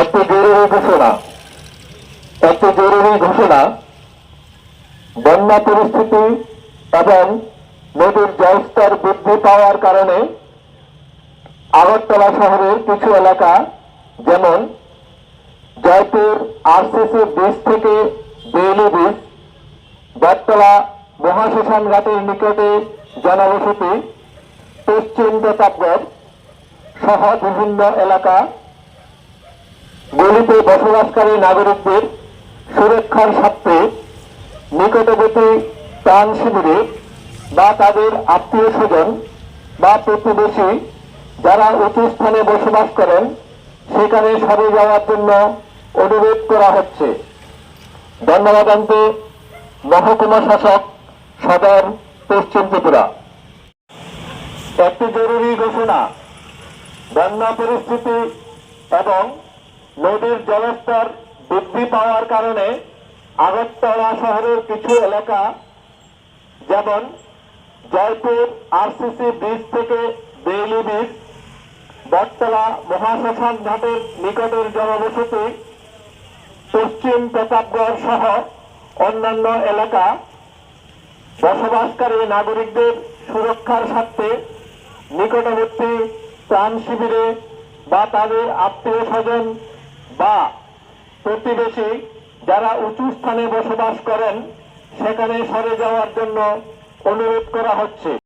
একটি জরুরি ঘোষণা। একটি জরুরি ঘোষণা। বন্যা পরিস্থিতি এবং নদীর জলস্তর বৃদ্ধি পাওয়ার কারণে আগরতলা শহরের কিছু এলাকা, যেমন জয়পুর, আরসিসি ব্রিজ থেকে বেইলি ব্রিজ, বটতলা মহাশ্মশান ঘাটের নিকটে জনবসতি পশ্চিম প্রতাপগড় সহ বিভিন্ন এলাকা। গলিতে বসবাসকারী নাগরিকদের সুরক্ষার স্বার্থে নিকটবর্তী ত্রাণ শিবিরে বা তাদের আত্মীয় স্বজন বা প্রতিবেশী যারা উঁচু স্থানে বসবাস করেন, সেখানে সরে যাওয়ার জন্য অনুরোধ করা হচ্ছে। ধন্যবাদ আনতে মহকুমা শাসক সদর পশ্চিম ত্রিপুরা। একটি জরুরি ঘোষণা, বন্যা পরিস্থিতি এবং নদীর জলস্তর বৃদ্ধি পাওয়ার কারণে আগরতলা শহরের কিছু এলাকা, যেমন জয়পুর, আরসিসি ব্রিজ থেকে বেইলি ব্রিজ, বটতলা মহাশ্মশান ঘাটের নিকটের জনবসতি, পশ্চিম প্রতাপগড় সহ অন্যান্য এলাকা বসবাসকারী নাগরিকদের সুরক্ষার স্বার্থে নিকটবর্তী ত্রাণ শিবিরে বা তাদের আত্মীয় স্বজন বা প্রতিবেশী যারা উঁচু স্থানে বসবাস করেন, সেখানে সরে যাওয়ার জন্য অনুরোধ করা হচ্ছে।